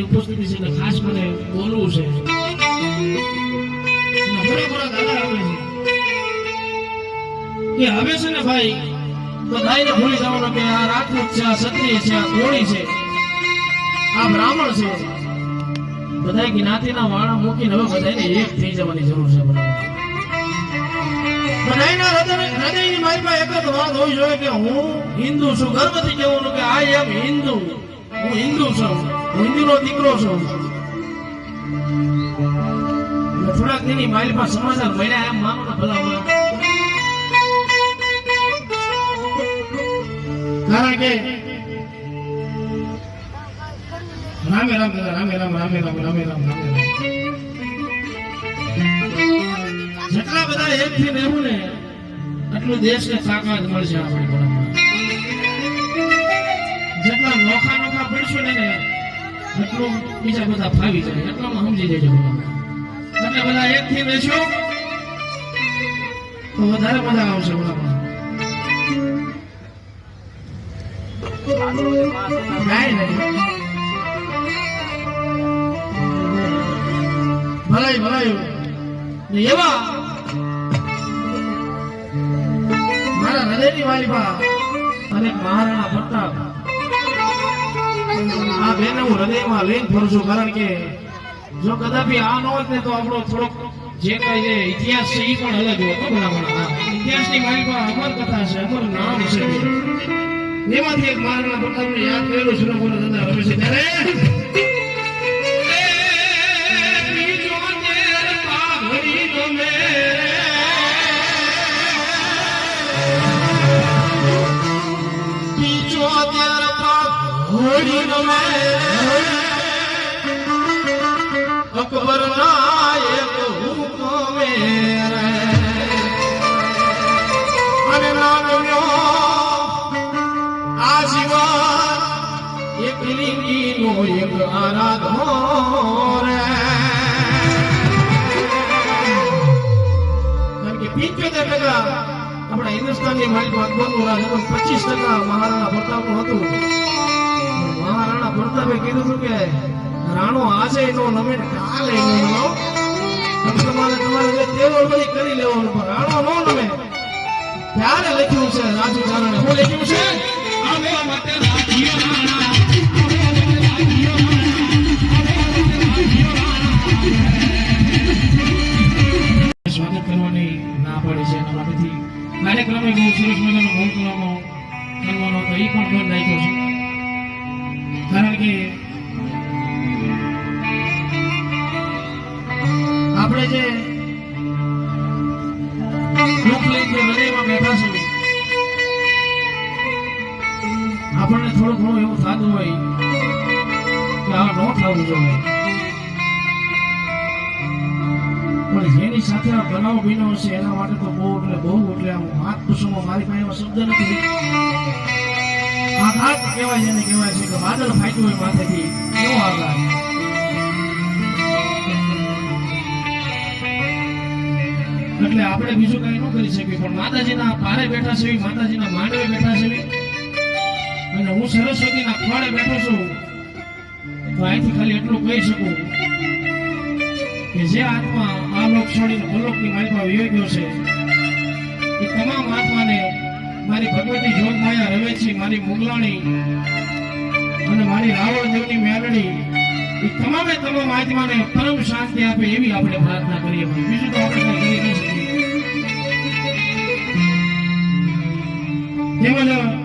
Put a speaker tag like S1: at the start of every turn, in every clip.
S1: ઉપસ્થિતિ છે ખાસ મને બોલવું છે. હવે છે ને ભાઈ બધાયને ભૂલી જવાનું કે આ રાજપૂત છે, આ ક્ષત્રિય છે, આ કોળી છે, આ બ્રાહ્મણ છે. બધા જ્ઞાતિના વાળા મૂકીને હવે બધાને એક થઈ જવાની જરૂર છે હૃદય હૃદયની મારી પાસે એક જ હોવી જોઈએ કે હું હિન્દુ છું. ગર્વથી કહેવાનું કે આ એમ હિન્દુ હું હિન્દુ છું. હિન્દુનો દીકરો છું. થોડાક દિનની મારી પાસે સમાચાર મળ્યા એમ મામાના ને ભલા ભલા કારણ કે રામે રામ રામે રામ રામે રામ રામે રામ, રામે જેટલા બધા એક થી રહેવું ને એટલું દેશને તાકાત મળશે આપણે જેટલા નોખા નોખા પડશું ને એટલું બીજા બધા ફાવી જાય એટલામાં સમજી જજો બધા તમે બધા એક થી બેસો, તો વધારે મજા આવશે બરાબર. ભલાઈ ભલાઈ. એવા મારા હૃદયની વાલીબા અને મહારાણા પ્રતાપ. આ બેન હું હૃદયમાં લઈને ફરું છું, કારણ કે જો કદાપી આ ન હોત ને તો આપણો થોડોક જે કઈ જે ઇતિહાસ છે એ પણ અલગ હોતો ભલામણ. ઇતિહાસની મારી પાસે અમર કથા છે, અમર નામ છે. એમાંથી એક મહારાણા પ્રતાપને યાદ કરેલું છે બોલો દાદા રમે છે ત્યારે અકબર નાયક હુકમે અને નામ્યો આજીવન એક લીલીનો એક આરાધો રે પિંચોતેર ટકા આપણા હિન્દુસ્તાનની માલિક અકબરનું રાજ હતું પચીસ ટકા મહારાણા પ્રતાપનું હતું. પ્રતાપે કીધું હતું કે, રાણો આજે એનો નમે કાલે નો નમો. તમે તમારે તમારે જે તેવડ બધી કરી લેવાનું, પણ રાણો નો નમે. ત્યારે લખ્યું છે રાજુ ચારણે શું લખ્યું છે? સ્વાગત કરવાની ના પાડી છે, એના માટેથી કાર્યક્રમે બહુ સરસ મજાનો ભોગ કરવાનો તો એ પણ ઘર રાખ્યો છે. કારણ કે આપણે જે દુઃખ લઈને હૃદયમાં બેઠા છે આપણને થોડું ઘણું એવું થતું હોય કે આ ન થવું જોઈએ. પણ જેની સાથે આ બનાવ બન્યો છે એના માટે તો બહુ એટલે બહુ એટલે આમ હાથ પુષ્પમાં મારી પાસે એવા શબ્દ નથી. આઘાત કહેવાય, એને કહેવાય છે કે વાદળ ફાટ્યું હોય માથેથી. કેવો આઘાત? એટલે આપણે બીજું કઈ ન કરી શકીએ, પણ માતાજીના પારે બેઠા છે, માતાજીના માંડવે બેઠા છે. અને હું સરસ્વતીના ખોળે બેઠો છું, તો અહીંથી ખાલી એટલું કહી શકું કે જે આત્મા આ લોક છોડીને ભલોકની વિવે ગયો છે, એ તમામ આત્માને મારી ભગવતી જોગ માયા રવેચી, મારી મુગલાણી અને મારી રાવણદેવની દેવની એ તમામે તમામ આત્માને પરમ શાંતિ આપે એવી આપણે પ્રાર્થના કરીએ બીજું તો આપણે કરી નહીં શકીએ તેમજ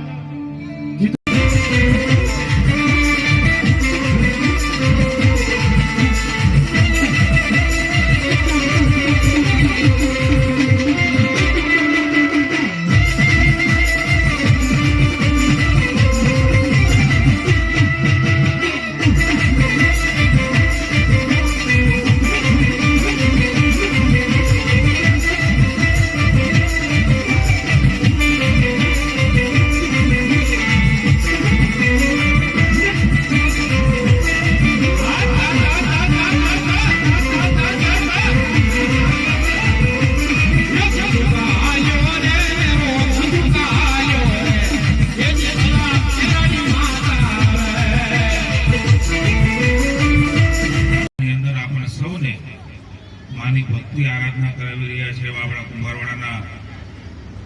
S2: છે કુંભારવાડાના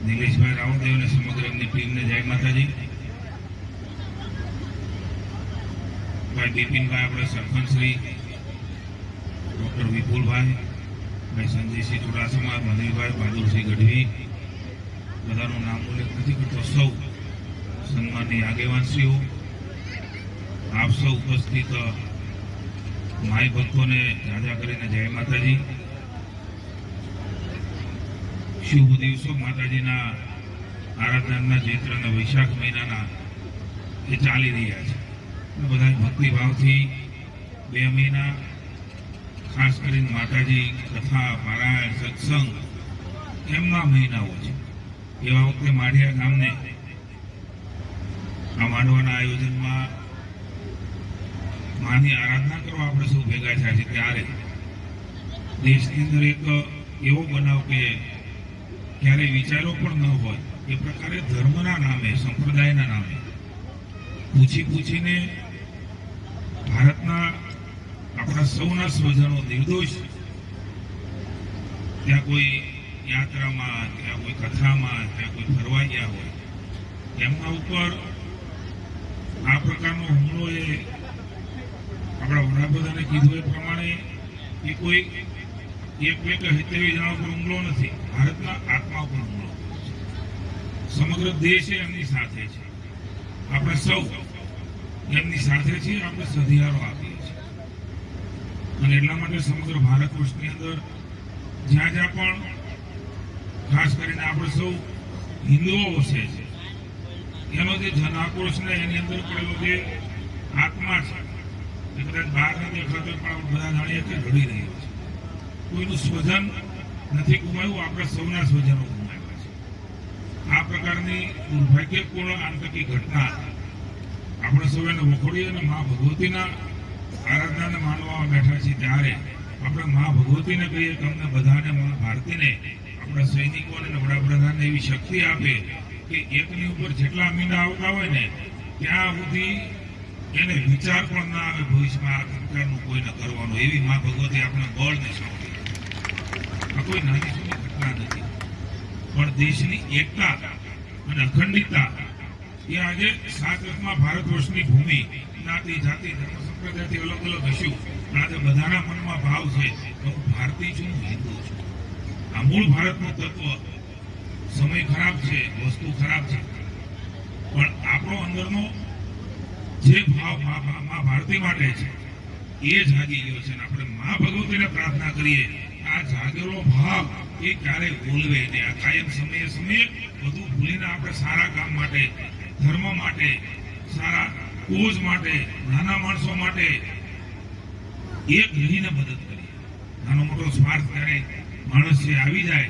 S2: નિલેશભાઈ રાવદેવ અને સમગ્ર એમની ટીમને જય માતાજી. ભાઈ બિપિનભાઈ, આપણે સરપંચ શ્રી ડોક્ટર વિપુલભાઈ, ભાઈ સંજયસિંહ ચુડાસમા મધુભાઈ બહાદુરસિંહ ગઢવી, બધાનું નામ ઉલ્લેખ નથી કરતો. સૌ સન્માનની આગેવાનશ્રીઓ, આપ સૌ ઉપસ્થિત માય ભક્તોને રાજા કરીને જય માતાજી. શુભ દિવસો માતાજીના આરાધનાના ચૈત્રના વૈશાખ મહિનાના એ ચાલી રહ્યા છે. બધા ભક્તિભાવથી બે મહિના ખાસ કરીને માતાજી કથા, પારાયણ, સત્સંગ એમના મહિનાઓ છે. એવા વખતે માઢિયા ગામને આ માંડવાના આયોજનમાં માની આરાધના કરવા આપણે સૌ ભેગા થયા છે ત્યારે દેશની અંદર એક એવો બનાવ કે ક્યારેય વિચારો પણ ન હોય, એ પ્રકારે ધર્મના નામે, સંપ્રદાયના નામે. પૂછી પૂછીને ભારતના આપણા સૌના સ્વજનો નિર્દોષ. ત્યાં કોઈ યાત્રામાં, ત્યાં કોઈ કથામાં, ત્યાં કોઈ ફરવા ગયા હોય, એમના ઉપર આ પ્રકારનો હુમલો એ આપણા વડાપ્રધાને કીધું એ પ્રમાણે એ કોઈ એક બે કે સિત્તેર જણા પર હુમલો નથી. ભારતના આત્મા પર હુમલો સમગ્ર દેશ એમની સાથે છે. આપણે સૌ એમની સાથે છીએ, આપણે સધિયારો આપીએ છીએ. અને એટલા માટે સમગ્ર ભારત વર્ષની અંદર જ્યાં જ્યાં પણ ખાસ કરીને આપણે સૌ હિન્દુઓ વસે છે, એનો જે જન આક્રોશ ને એની અંદર પડેલો જે આત્મા છે, એ કદાચ બહાર નથી દેખાતો પણ આપણે બધા જાણીએ કે ઘડી રહ્યો છે. કોઈનું સ્વજન નથી ગુમાયું આપણા સૌના સ્વજનો ગુમાવ્યા છે. આ પ્રકારની દુર્ભાગ્યપૂર્ણ આંતકી ઘટના આપણે સૌને વખોડી અને મા ભગવતીના આરાધનાને માનવા બેઠા છીએ ત્યારે આપણે મા ભગવતીને કહીએ કે અમને બધાને મા ભારતીને, આપણા સૈનિકોને અને વડાપ્રધાનને એવી શક્તિ આપે કે એકની ઉપર જેટલા મીંડા આવતા હોય ને, ત્યાં સુધી એને વિચાર પણ ના આવે ભવિષ્યમાં આ પ્રકારનું કોઈને કરવાનું. એવી મા ભગવતી આપણે શક્તિ આ કોઈ નાની નથી. પણ દેશની એકતા અને અખંડિતતા, એ આજે સાત વર્ષમાં ભારત વર્ષની ભૂમિ, જ્ઞાતિ, જાતિ, ધર્મ, સંપ્રદાયથી અલગ અલગ હશું. પણ આજે બધાના મનમાં ભાવ છે હું ભારતીય છું, હું હિન્દુ છું. આ મૂળ ભારતનું તત્વ, સમય ખરાબ છે, વસ્તુ ખરાબ છે. પણ આપણો અંદરનો જે ભાવ મા- ભારતી માટે છે, એ જાગી ગયો છે. આપણે મા ભગવતીને પ્રાર્થના કરીએ આ જાગેલો ભાવ એ ક્યારેય ભૂલવે નહીં આ કાયમ સમયે સમયે બધું ભૂલીને આપણે સારા કામ માટે, ધર્મ માટે, સારા કોઝ માટે, નાના માણસો માટે એક રહીને મદદ કરીએ. નાનો મોટો સ્વાર્થ ત્યારે માણસ છે આવી જાય,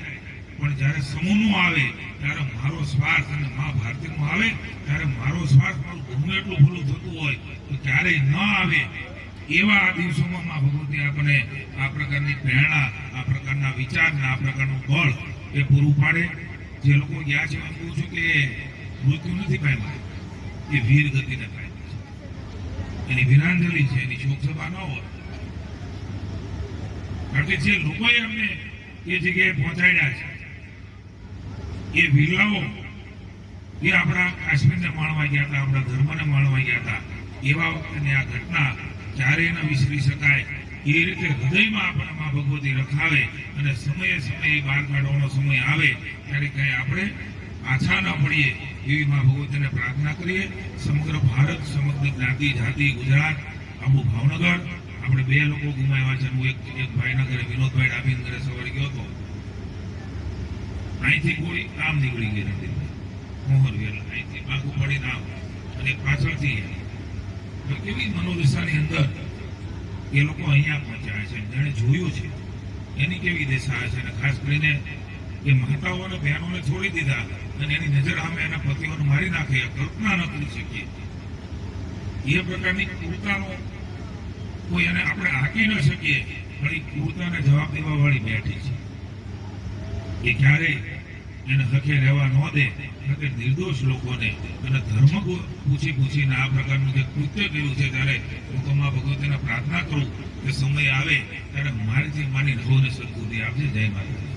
S2: પણ જ્યારે સમૂહનું આવે, ત્યારે મારો સ્વાર્થ અને મા ભારતીનું આવે, ત્યારે મારો સ્વાર્થ મારું ગમે એટલું ભૂલું થતું હોય, તો ક્યારેય ન આવે એવા દિવસોમાં ભગવતી આપણને આ પ્રકારની પ્રેરણા, આ પ્રકારના વિચાર ને આ પ્રકારનું બળ એ પૂરું પાડે. જે લોકો ગયા છે, એમ કહું છું કે મૃત્યુ નથી પામ્યા, એ વીર ગતિને પામ્યા છે. એની વીરાંજલિ છે, એની શોકસભા ન હોય. કારણ કે જે લોકોએ અમને એ જગ્યાએ પહોંચાડ્યા છે, એ વીરલાઓ એ આપણા કાશ્મીરને માણવા ગયા હતા, આપણા ધર્મને માણવા ગયા હતા. એવા વખતે આ ઘટના ક્યારેય ન વિસરી શકાય, એ રીતે હૃદયમાં આપણા મા ભગવતી રખાવે અને સમયે સમયે બહાર કાઢવાનો સમય આવે, ત્યારે કઈ આપણે પાછા ન પડીએ એવી મા ભગવતીને પ્રાર્થના કરીએ. સમગ્ર ભારત, સમગ્ર જ્ઞાતિ જાતિ, ગુજરાત, આબુ ભાવનગર. આપણે બે લોકો ગુમાવ્યા છે. હું એક એક ભાઈના વિનોદભાઈ ઘરે સવારે ગયો હતો. અહીંથી કોઈ આમ નીકળી ગઈ નથી. મોહર વેલા અહીંથી બાકુ પડીને આમ અને પાછળથી તો કેવી મનોદશાની અંદર એ લોકો અહીંયા પહોંચ્યા છે. જેણે જોયું છે એની કેવી દશા છે અને ખાસ કરીને એ માતાઓ બહેનોને છોડી દીધા અને એની નજર આમે એના પતિઓને મારી નાખે કલ્પના ન કરી શકીએ. એ પ્રકારની કુર્તાનો કોઈ એને આપણે હાકી ન શકીએ, પણ એ કુર્તાને જવાબ દેવા વાળી બેઠી છે. એ ક્યારેય એને હખે રહેવા ન દે કે નિર્દોષ લોકોને અને ધર્મ પૂછી પૂછીને આ પ્રકારનું જે કૃત્ય કર્યું છે ત્યારે હું તો મા ભગવતીને પ્રાર્થના કરું કે સમય આવે ત્યારે મારીથી માની નવોને સદબુદ્ધિ આપજે. જય માતા